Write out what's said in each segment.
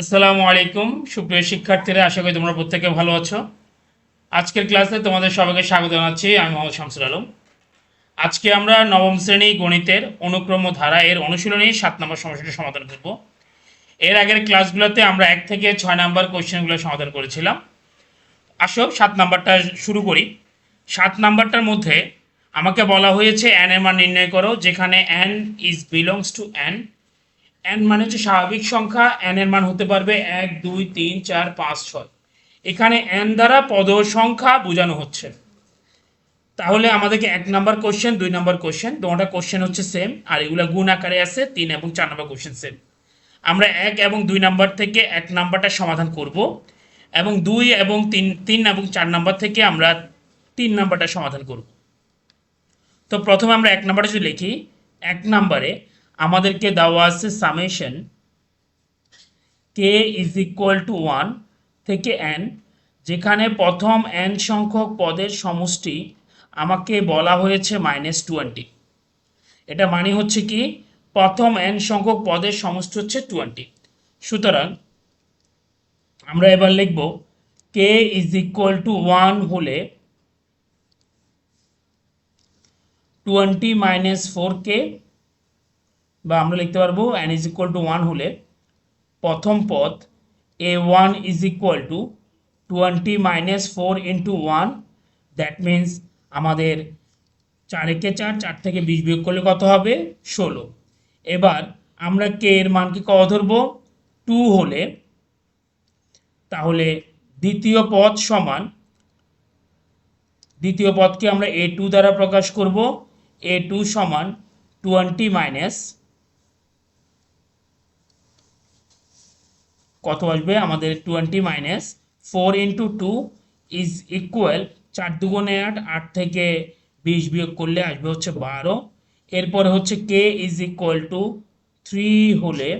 আসসালামু আলাইকুম, সুপ্রিয় শিক্ষার্থীরা, আশা করি তোমরা প্রত্যেকে ভালো আছো। আজকের ক্লাসে তোমাদের সবাইকে স্বাগত জানাচ্ছি, আমি মোহাম্মদ শামসুল আলম। আজকে আমরা নবম শ্রেণি গণিতের অনুক্রম ধারা এর অনুশীলনী সাত নম্বর সমস্যাটি সমাধান করব। এর আগের ক্লাসগুলোতে আমরা এক থেকে ছয় নম্বর কোশ্চেনগুলো সমাধান করেছিলাম। আসো, সাত নাম্বারটা শুরু করি। সাত নাম্বারটার মধ্যে আমাকে বলা হয়েছে অ্যান এর মান নির্ণয় করো, যেখানে n is belongs to n n মানে হচ্ছে স্বাভাবিক সংখ্যা এন এর মান হতে পারবে এক, দুই, তিন, চার, পাঁচ, ছয়। এখানে এন দ্বারা পদ সংখ্যা বোঝানো হচ্ছে। তাহলে আমাদেরকে এক নাম্বার কোশ্চেন দুই নাম্বার কোশ্চেন দুটা কোশ্চেন হচ্ছে সেম আর এগুলো গুণ আকারে আছে, তিন এবং চার নাম্বার কোশ্চেন সেম আমরা এক এবং দুই নাম্বার থেকে এক নাম্বারটা সমাধান করব, এবং দুই এবং তিন তিন এবং চার নাম্বার থেকে আমরা তিন নাম্বারটা সমাধান করব। তো প্রথমে আমরা এক নাম্বারটা যদি লিখি, এক নাম্বারে আমাদেরকে দেওয়া আছে summation k is equal to one থেকে এন যেখানে প্রথম এন সংখ্যক পদের সমষ্টি আমাকে বলা হয়েছে মাইনাস টোয়েন্টি এটা মানে হচ্ছে কি, প্রথম এন সংখ্যক পদের সমষ্টি হচ্ছে টোয়েন্টি সুতরাং আমরা এবার লিখব k is equal to one হলে টোয়েন্টি মাইনাস ফোর কে বা আমরা লিখতে পারব n is equal to one হলে প্রথম পদ a one is equal to twenty minus four into one that means আমাদের চার একে চার চার থেকে বিশ বিয়োগ করলে কত হবে? ষোলো। এবার আমরা কে এর মানকে কত ধরবো? টু হলে তাহলে দ্বিতীয় পদ সমান, দ্বিতীয় পদকে আমরা এ টু দ্বারা প্রকাশ করব এ টু সমান টোয়েন্টি মাইনাস কত আসবে? আমাদের twenty minus four into two is equal চার দুগুণে আট আট থেকে বিশ বিয়োগ করলে আসবে হচ্ছে বারো। এরপরে হচ্ছে k is equal to three হলে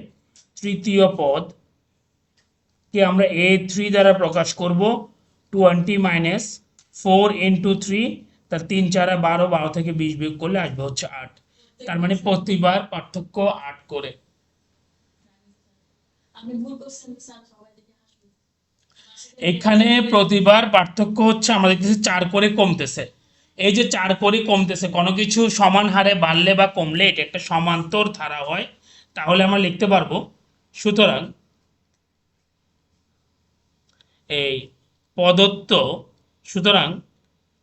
তৃতীয় পদ কে আমরা এ থ্রি দ্বারা প্রকাশ করব twenty minus four into three তার তিন চারা বারো বারো থেকে বিশ বিয়োগ করলে আসবে হচ্ছে আট। তার মানে প্রতিবার পার্থক্য আট করে আমি ভুল করছেন স্যার সবাই দেখে হাসবে এখানে প্রতিবার পার্থক্য হচ্ছে আমরা দেখতেছি চার করে কমতেছে। এই যে চার করে কমতেছে, কোনো কিছু সমান হারে বাড়লে বা কমলে এটা একটা সমান্তর ধারা হয়, তাহলে আমরা লিখতে পারব, সুতরাং এই প্রদত্ত, সুতরাং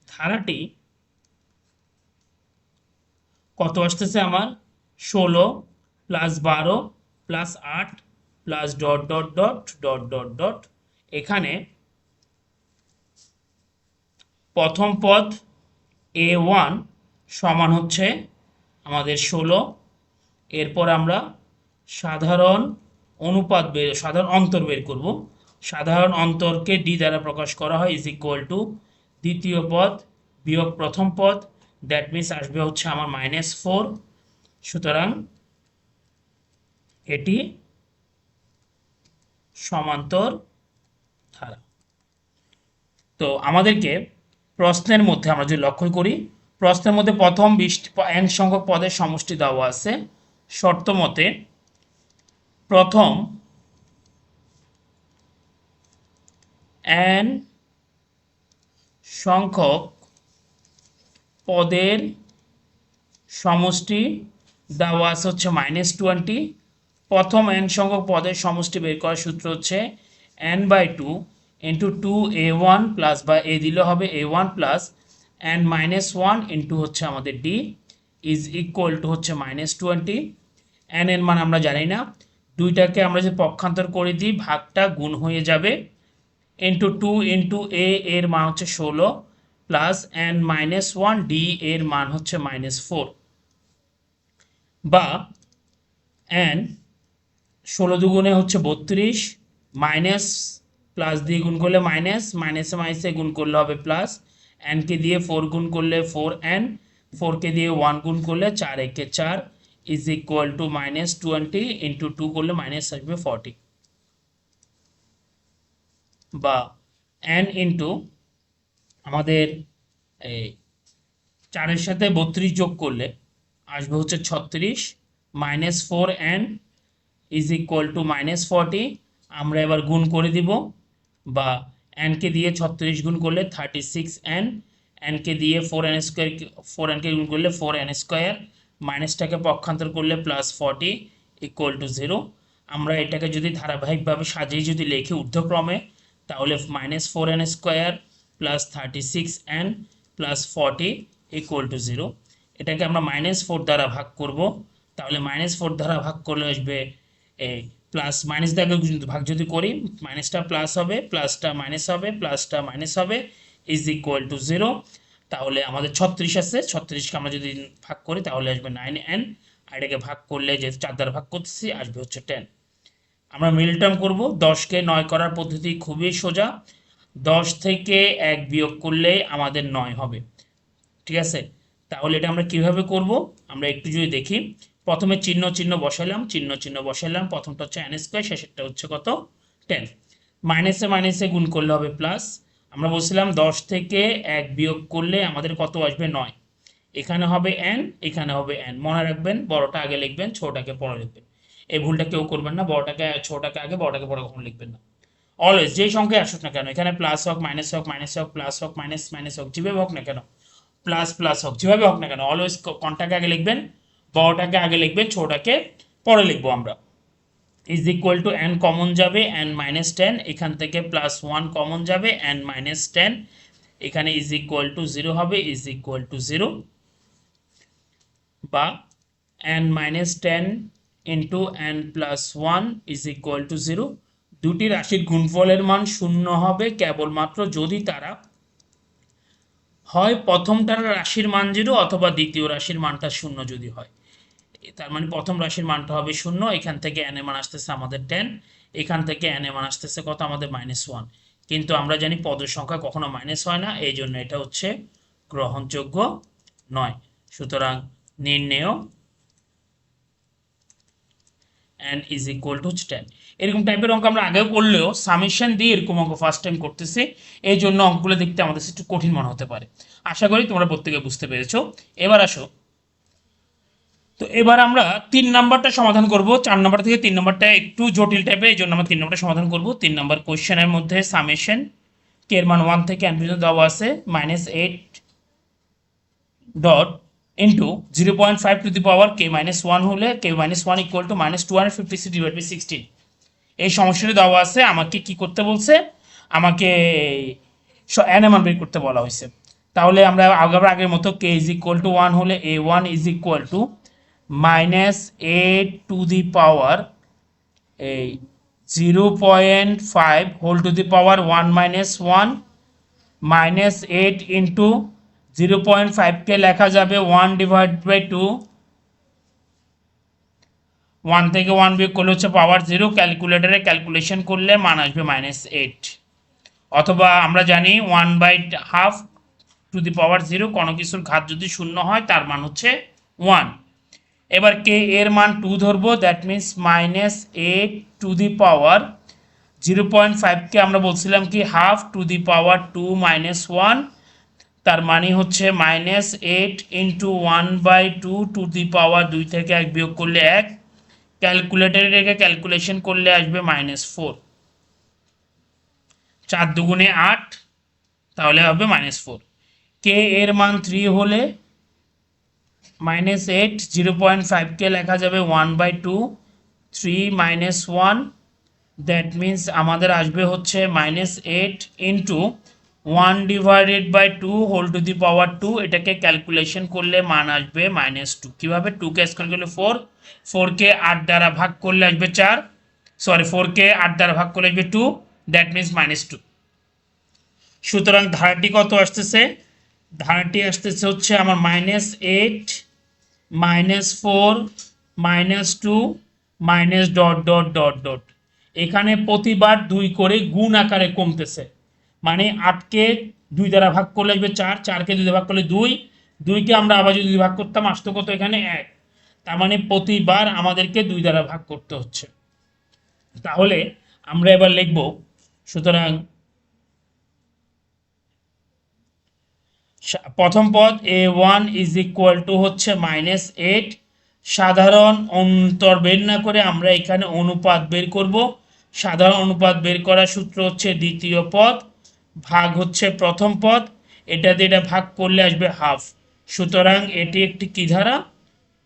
ধারাটি কত আসতেছে আমার? ষোলো প্লাস বারো প্লাস আট plus dot dot dot dot dot dot এখানে প্রথম পদ এ ওয়ান সমান হচ্ছে আমাদের ষোলো। এরপর আমরা সাধারণ অনুপাত বের, সাধারণ অন্তর বের করব। সাধারণ অন্তরকে ডি দ্বারা প্রকাশ করা হয় ইজ ইকুয়াল টু দ্বিতীয় পদ বিয়োগ প্রথম পদ। দ্যাট মিনস আসবে হচ্ছে আমার মাইনাস ফোর সুতরাং এটি সমান্তর ধারা। তো আমাদেরকে প্রশ্নের মধ্যে আমরা যদি লক্ষ্য করি, প্রশ্নের মধ্যে প্রথম বিশটি এন সংখ্যক পদের সমষ্টি দেওয়া আছে। শর্ত মতে প্রথম এন সংখ্যক পদের সমষ্টি দেওয়া আছে হচ্ছে মাইনাস টোয়েন্টি প্রথম এন সংখ্যক পদের সমষ্টি বের করার সূত্র হচ্ছে n by two into two a one plus বা এ দিলে হবে a one plus n minus one into হচ্ছে আমাদের ডি ইজ ইকুয়াল টু হচ্ছে মাইনাস টোয়েন্টি এন এর মান আমরা জানি না। দুইটাকে আমরা যে পক্ষান্তর করে দিই, ভাগটা গুণ হয়ে যাবে ইন্টু টু ইন্টু এ এর মান হচ্ছে ষোলো plus n minus one d এর মান হচ্ছে মাইনাস ফোর বা এন ষোলো দুগুণে হচ্ছে বত্রিশ মাইনাস প্লাস দিয়ে গুণ করলে মাইনাস মাইনাসে মাইনাসে গুণ করলে হবে প্লাস এনকে দিয়ে ফোর গুণ করলে ফোর এন ফোরকে দিয়ে ওয়ান গুণ করলে চার, একে চার is equal to minus twenty into two করলে মাইনাস আসবে ফর্টি বা এন ইন্টু আমাদের এই চারের সাথে বত্রিশ যোগ করলে আসবে হচ্ছে ছত্রিশ minus four n is equal to minus forty আমরা এবার গুণ করে দিব, বা এনকে দিয়ে ছত্রিশ গুণ করলে থার্টি সিক্স এন এনকে দিয়ে ফোর এন স্কোয়ার ফোর এনকে গুণ করলে ফোর এন স্কোয়ার মাইনাসটাকে পক্ষান্তর করলে plus forty equal to zero আমরা এটাকে যদি ধারাবাহিকভাবে সাজিয়ে যদি লিখি ঊর্ধ্বক্রমে, তাহলে minus four n square plus thirty six n plus forty equal to zero এটাকে আমরা মাইনাস ফোর দ্বারা ভাগ করব, তাহলে মাইনাস ফোর দ্বারা ভাগ করলে আসবে এই প্লাস মাইনাস দ্বারা যদি ভাগ যদি করি মাইনাসটা প্লাস হবে প্লাসটা মাইনাস হবে প্লাসটা মাইনাস হবে ইজ ইকুয়াল টু জিরো তাহলে আমাদের ছত্রিশ আছে, ছত্রিশকে আমরা যদি ভাগ করি, তাহলে আসবে নাইন এন আর এটাকে ভাগ করলে যেহেতু চার দ্বারা ভাগ করতেছি, আসবে হচ্ছে টেন আমরা মিল টার্ম করব, দশকে নয় করার পদ্ধতি খুবই সোজা। দশ থেকে এক বিয়োগ করলে আমাদের নয় হবে। ঠিক আছে? তাহলে এটা আমরা কীভাবে করব? আমরা একটু যদি দেখি। প্রথমে চিহ্ন চিহ্ন বসালাম চিহ্ন চিহ্ন বসালাম প্রথমটা হচ্ছে এন স্কোয়ার শেষেরটা হচ্ছে কত? টেন মাইনাসে মাইনাসে গুণ করলে হবে প্লাস আমরা বলছিলাম দশ থেকে এক বিয়োগ করলে আমাদের কত আসবে? নয়। এখানে হবে এন এখানে হবে এন মনে রাখবেন, বড়টা আগে লিখবেন, ছোটটাকে পরে লিখবেন। এই ভুলটা কেউ করবেন না, বড়টাকে, ছোটটাকে আগে, বড়টাকে পরে কখনো লিখবেন না। অলওয়েজ যেই সংখ্যায় আসুক না কেন, এখানে প্লাস হোক মাইনাস হোক মাইনাস হোক প্লাস হোক মাইনাস মাইনাস হোক, যেভাবে হোক না কেন প্লাস প্লাস হোক, যেভাবে হোক না কেন অলওয়েজ কোনটাকে আগে লিখবেন? বড়টাকে আগে লিখবেন ছোটটাকে পরে লিখব আমরা। Is equal to n common যাবে এন মাইনাস টেন এখান থেকে প্লাস ওয়ান কমন যাবে এন মাইনাস টেন এখানে ইজ ইকুয়াল টু জিরো হবে ইজ ইকুয়াল টু জিরো বা n minus ten into n plus one is equal to zero দুটি রাশির গুণফলের মান শূন্য হবে কেবলমাত্র যদি তারা হয় প্রথমটার রাশির মান জিরো অথবা দ্বিতীয় রাশির মানটা শূন্য যদি হয়। তার মানে প্রথম রাশির মানটা হবে শূন্য, এখান থেকে এন এ মান আসতেছে আমাদের টেন এখান থেকে এন এ মান আসতেছে কত? আমাদের মাইনাস ওয়ান কিন্তু আমরা জানি পদের সংখ্যা কখনো মাইনাস হয় না এই জন্য এটা হচ্ছে গ্রহণযোগ্য নয়। সুতরাং নির্ণেয় and is equal to ten এরকম টাইপের অঙ্ক আমরা আগেও করলেও সামেশন দিয়ে এরকম অঙ্ক ফার্স্ট টাইম করতেছি এই জন্য অঙ্কগুলো দেখতে আমাদের একটু কঠিন মনে হতে পারে। আশা করি তোমরা প্রত্যেকে বুঝতে পেরেছ। এবার আসো তো এবার আমরা তিন নাম্বারটা সমাধান করব। চার নাম্বার থেকে তিন নাম্বারটা একটু জটিল টাইপের এই জন্য আমরা তিন নাম্বারটা সমাধান করব। তিন নাম্বার কোয়েশ্চেনের মধ্যে সামেশন কে এর মান ওয়ান থেকে এন পর্যন্ত দেওয়া আছে minus eight dot into zero point five to the power k minus one হলে k minus one equal to minus two hundred fifty six divide by sixteen এই সমস্যাটি দেওয়া আছে, আমাকে কি করতে বলছে? আমাকে এমান বের করতে বলা হয়েছে। তাহলে আমরা আবার আগের মতো k is equal to one হলে a one is equal to minus eight to the power এই zero point five whole to the power one minus one minus eight into zero point ফাইভকে লেখা যাবে one divide by two one থেকে one বিয়োগ করলে হচ্ছে power zero ক্যালকুলেটারে calculation করলে মান আসবে মাইনাস এইট অথবা আমরা জানি one by half to the power zero কোনো কিছুর ঘাত যদি শূন্য হয়, তার মান হচ্ছে ওয়ান এবার কে এর মান টু ধরবো that means minus eight to the power zero point ফাইভকে আমরা বলছিলাম কি half to the power two minus one তার মানে হচ্ছে minus eight into one by two to the power দুই থেকে এক বিয়োগ করলে এক ক্যালকুলেটারে রেখে ক্যালকুলেশন করলে আসবে মাইনাস ফোর চার দুগুণে আট, তাহলে হবে মাইনাস ফোর কে এর মান থ্রি হলে মাইনাস এইট জিরো পয়েন্ট ফাইভকে লেখা যাবে one by two three minus one that means আমাদের আসবে হচ্ছে minus eight into one divided by two whole to the power two এটাকে ক্যালকুলেশন করলে মান আসবে মাইনাস টু কীভাবে? টুকে স্কোয়ার করলে ফোর ফোরকে আট দ্বারা ভাগ করলে আসবে চার সরি ফোরকে আট দ্বারা ভাগ করলে আসবে two that means minus two সুতরাং ধারাটি কত আসতেছে? ধারাটি আসতেছে হচ্ছে আমার minus eight minus four minus two minus dot dot dot dot এখানে প্রতিবার দুই করে গুণ আকারে কমতেছে। মানে আটকে দুই দ্বারা ভাগ করলে আসবে চার, চারকে দুই ভাগ করলে দুই, দুইকে আমরা আবার যদি ভাগ করতাম, আসতো কত এখানে? এক। তার মানে প্রতিবার আমাদেরকে দুই দ্বারা ভাগ করতে হচ্ছে। তাহলে আমরা এবার লিখব, সুতরাং প্রথম পদ a one is equal to হচ্ছে মাইনাস এইট সাধারণ অন্তর বের না করে আমরা এখানে অনুপাত বের করব। সাধারণ অনুপাত বের করার সূত্র হচ্ছে দ্বিতীয় পদ, ভাগ হচ্ছে প্রথম পদ। এটা দিয়ে এটা ভাগ করলে আসবে হাফ সুতরাং এটি একটি কি ধারা?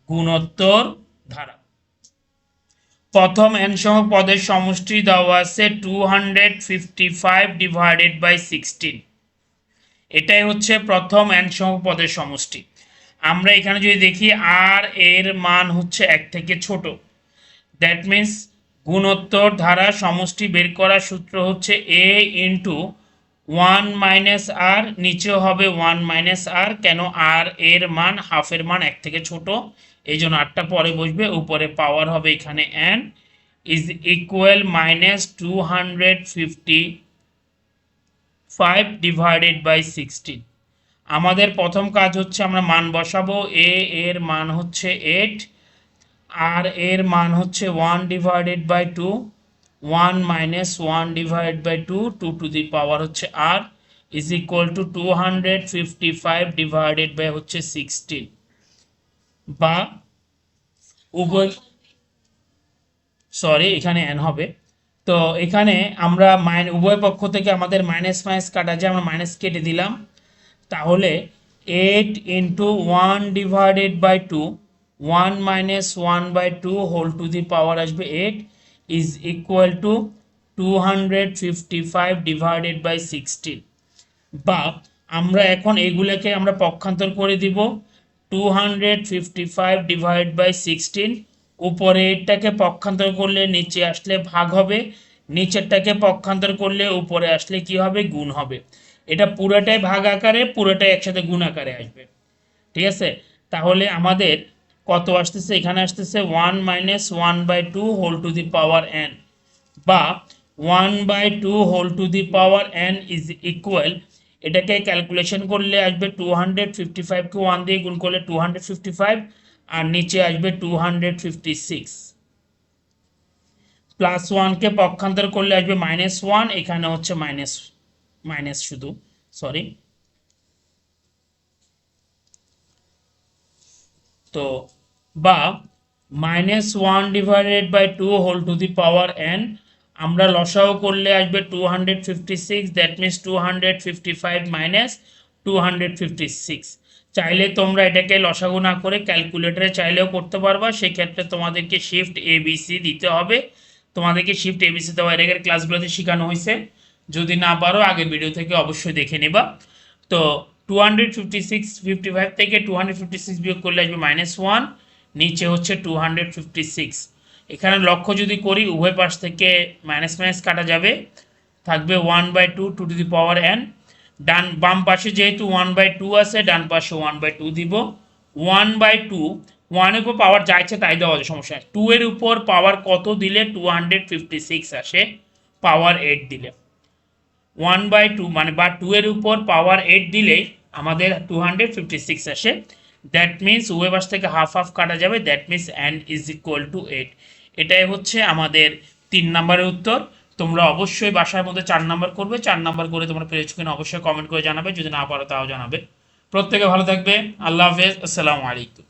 গুণোত্তর ধারা। প্রথম এন পদের সমষ্টি দেওয়া আছে two hundred fifty five divided by sixteen এটাই হচ্ছে প্রথম সহ পদের সমষ্টি। আমরা এখানে যদি দেখি আর এর মান হচ্ছে এক থেকে ছোট। দ্যাট মিন্স গুণোত্তর ধারা সমষ্টি বের করার সূত্র হচ্ছে a into one minus r নিচেও হবে ওয়ান মাইনাস আর কেন আর এর মান হাফের মান এক থেকে ছোট? এই জন্য আটটা পরে বসবে, উপরে পাওয়ার হবে এখানে n is equal minus two hundred fifty five divided by sixteen আমাদের প্রথম কাজ হচ্ছে আমরা মান বসাবো। এ এর মান হচ্ছে এইট আর এর মান হচ্ছে one divided by two one minus one divide by two two two the power হচ্ছে r is equal to two hundred fifty five divided by হচ্ছে সিক্সটিন বা উভয় সরি এখানে এন হবে। তো এখানে আমরা মাইন, উভয় পক্ষ থেকে আমাদের মাইনাস মাইনাস কাটা যায়, আমরা মাইনাস কেটে দিলাম। তাহলে eight into one divided by two one minus one by two whole two the power আসবে eight is equal to two hundred fifty five divided by sixteen বা আমরা এখন এগুলোকে আমরা পক্ষান্তর করে দিব two hundred fifty five divide by sixteen উপরে এটাকে পক্ষান্তর করলে নিচে আসলে ভাগ হবে, নিচেরটাকে পক্ষান্তর করলে উপরে আসলে কি হবে? গুণ হবে। এটা পুরোটাই ভাগ আকারে, পুরোটাই একসাথে গুণ আকারে আসবে। ঠিক আছে? তাহলে আমাদের কত আসতেছে? এখানে আসতেছে one minus one by two whole to the power n বা one by two whole to the power n is equal এটাকে ক্যালকুলেশন করলে আসবে টু হান্ড্রেড ফিফটি ফাইভকে ওয়ান দিয়ে গুণ করলে টু হান্ড্রেড ফিফটি ফাইভ আর নিচে আসবে two hundred fifty six plus ওয়ানকে পক্ষান্তর করলে আসবে মাইনাস ওয়ান এখানে হচ্ছে মাইনাস মাইনাস শুধু সরি তো বা minus one divided by two whole to the power n আমরা লসাও করলে আসবে two hundred fifty six that means two hundred fifty five minus two hundred fifty six চাইলে তোমরা এটাকে লসাগু না করে ক্যালকুলেটরে চাইলেও করতে পারবা। সেক্ষেত্রে তোমাদেরকে শিফট এ বি সি দিতে হবে। তোমাদেরকে শিফট এ বি সি দেওয়া এর আগের ক্লাসগুলোতে শেখানো হয়েছে। যদি না পারো, আগের ভিডিও থেকে অবশ্যই দেখে নেবা। তো two hundred fifty six fifty five থেকে টু হান্ড্রেড ফিফটি সিক্স বিয়োগ করলে আসবে মাইনাস ওয়ান নিচে হচ্ছে টু হান্ড্রেড ফিফটি সিক্স এখানে লক্ষ্য যদি করি, উভয় পাশ থেকে মাইনাস মাইনাস কাটা যাবে। থাকবে one by two two two the power n ডান বাম পাশে যেহেতু ওয়ান বাই টু আছে, ডান পাশে ওয়ান বাই টু দিব। ওয়ান বাই টু ওয়ানের উপর পাওয়ার যা তাই দেওয়া যায় সমস্যা টু এর উপর পাওয়ার কত দিলে? টু হান্ড্রেড ফিফটি সিক্স আসে পাওয়ার এইট দিলে। ওয়ান বাই টু মানে বা টু এর উপর পাওয়ার এইট দিলেই আমাদের টু হান্ড্রেড ফিফটি সিক্স আসে। দ্যাট মিনস পাশ থেকে হাফ হাফ কাটা যাবে that means n is equal to eight এটাই হচ্ছে আমাদের তিন নম্বরের উত্তর। তোমরা অবশ্যই বাসার মধ্যে চার নাম্বার করবে, চার নাম্বার করে তোমরা পেরেছ কিনা অবশ্যই কমেন্ট করে জানাবে, যদি না পারো তাও জানাবে। প্রত্যেকে ভালো থাকবে আল্লাহ হাফেজ, আসসালামু আলাইকুম।